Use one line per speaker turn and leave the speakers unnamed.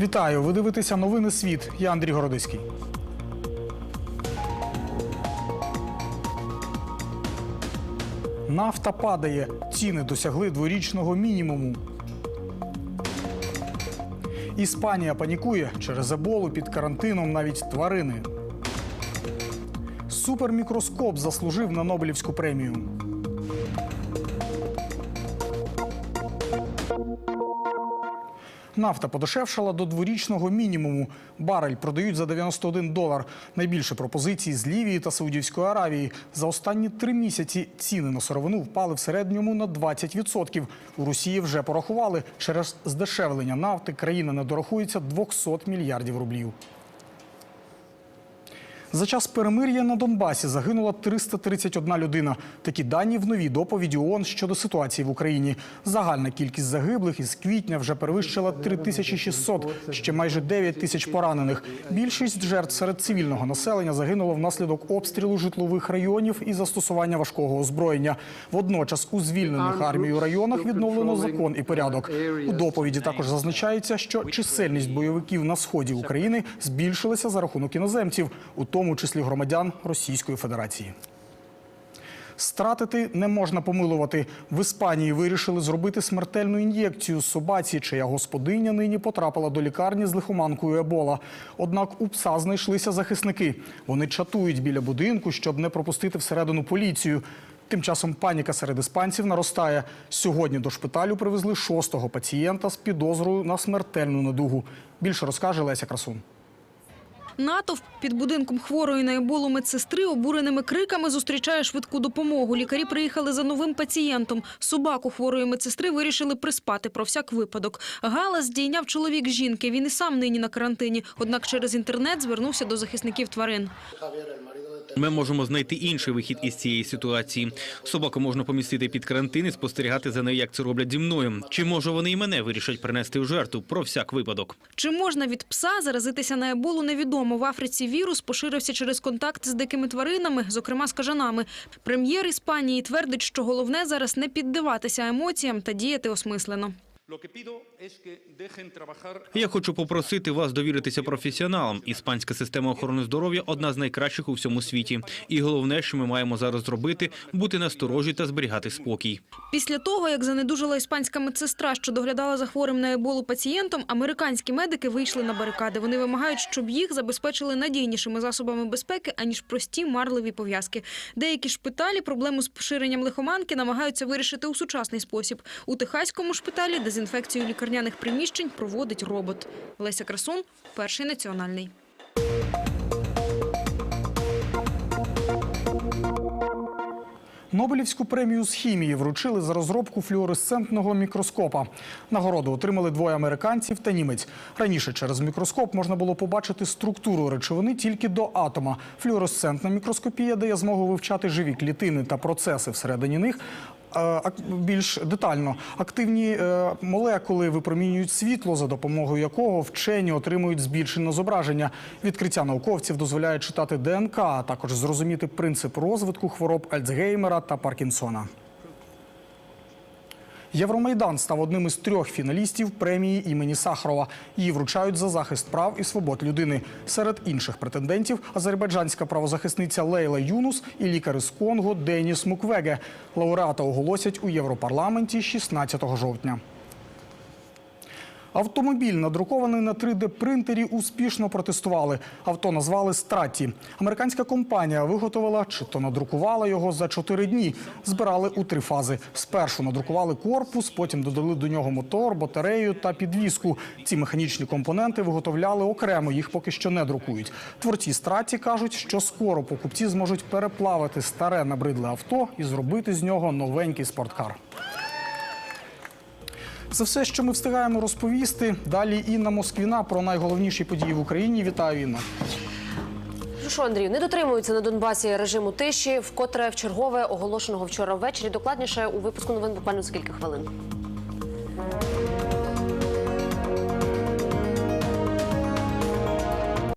Вітаю! Ви дивитеся новини світ. Я Андрій Городиський. Нафта падає. Ціни досягли дворічного мінімуму. Іспанія панікує через еболу під карантином навіть тварини. Супермікроскоп заслужив на Нобелівську премію. Нафта подешевшала до дворічного мінімуму. Барель продають за 91 долар. Найбільше пропозицій з Лівії та Саудівської Аравії. За останні три місяці ціни на сировину впали в середньому на 20%. У Росії вже порахували. Через здешевлення нафти країна не дорахується 200 мільярдів рублів. За час перемир'я на Донбасі загинула 331 людина. Такі дані в новій доповіді ООН щодо ситуації в Україні. Загальна кількість загиблих із квітня вже перевищила 3600, ще майже 9 тисяч поранених. Більшість жертв серед цивільного населення загинуло внаслідок обстрілу житлових районів і застосування важкого озброєння. Водночас у звільнених армією районах відновлено закон і порядок. У доповіді також зазначається, що чисельність бойовиків на сході України збільшилася за рахунок іноземців, у тому числі громадян Російської Федерації. Стратити не можна помилувати. В Іспанії вирішили зробити смертельну ін'єкцію собаці, чия господиня нині потрапила до лікарні з лихоманкою Ебола. Однак у пса знайшлися захисники. Вони чатують біля будинку, щоб не пропустити всередину поліцію. Тим часом паніка серед іспанців наростає. Сьогодні до шпиталю привезли шостого пацієнта з підозрою на смертельну недугу. Більше розкаже Леся Красун.
Натовп під будинком хворої на еболу медсестри обуреними криками зустрічає швидку допомогу. Лікарі приїхали за новим пацієнтом. Собаку хворої медсестри вирішили приспати про всяк випадок. Галас здійняв чоловік жінки. Він і сам нині на карантині. Однак через інтернет звернувся до захисників тварин.
Ми можемо знайти інший вихід із цієї ситуації. Собаку можна помістити під карантин і спостерігати за нею, як це роблять зі мною. Чи може вони і мене вирішать принести в жертву про всяк випадок?
Чи можна від пса заразитися на еболу, невідомо. В Африці вірус поширився через контакт з дикими тваринами, зокрема з кажанами. Прем'єр Іспанії твердить, що головне зараз не піддаватися емоціям та діяти осмислено.
Я хочу попросити вас довіритися професіоналам. Іспанська система охорони здоров'я одна з найкращих у всьому світі. І головне, що ми маємо зараз зробити, бути насторожі та зберігати спокій.
Після того, як занедужила іспанська медсестра, що доглядала за хворим на еболу пацієнтом, американські медики вийшли на барикади. Вони вимагають, щоб їх забезпечили надійнішими засобами безпеки, аніж прості марливі пов'язки. Деякі шпиталі проблему з поширенням лихоманки намагаються вирішити у сучасний спосіб. У техаському шпиталі дезінфекцію лікарняних приміщень проводить робот. Леся Красун, перший національний.
Нобелівську премію з хімії вручили за розробку флюоресцентного мікроскопа. Нагороду отримали двоє американців та німець. Раніше через мікроскоп можна було побачити структуру речовини тільки до атома. Флюоресцентна мікроскопія дає змогу вивчати живі клітини та процеси всередині них. Більш детально активні е, молекули випромінюють світло, за допомогою якого вчені отримують збільшене зображення. Відкриття науковців дозволяє читати ДНК, а також зрозуміти принцип розвитку хвороб Альцгеймера та Паркінсона. Євромайдан став одним із трьох фіналістів премії імені Сахарова. Її вручають за захист прав і свобод людини. Серед інших претендентів азербайджанська правозахисниця Лейла Юнус і лікар із Конго Деніс Муквеге. Лауреата оголосять у Європарламенті 16 жовтня. Автомобіль, надрукований на 3D-принтері, успішно протестували. Авто назвали Стратті. Американська компанія виготовила чи то надрукувала його за 4 дні. Збирали у три фази. Спершу надрукували корпус, потім додали до нього мотор, батарею та підвіску. Ці механічні компоненти виготовляли окремо, їх поки що не друкують. Творці Стратті кажуть, що скоро покупці зможуть переплавити старе набридле авто і зробити з нього новенький спорткар. Це все, що ми встигаємо розповісти. Далі Інна Москвіна про найголовніші події в Україні. Вітаю, Інна.
Ну що, Андрію, не дотримуються на Донбасі режиму тиші, вкотре в чергове оголошеного вчора ввечері. Докладніше у випуску новин буквально за кілька хвилин.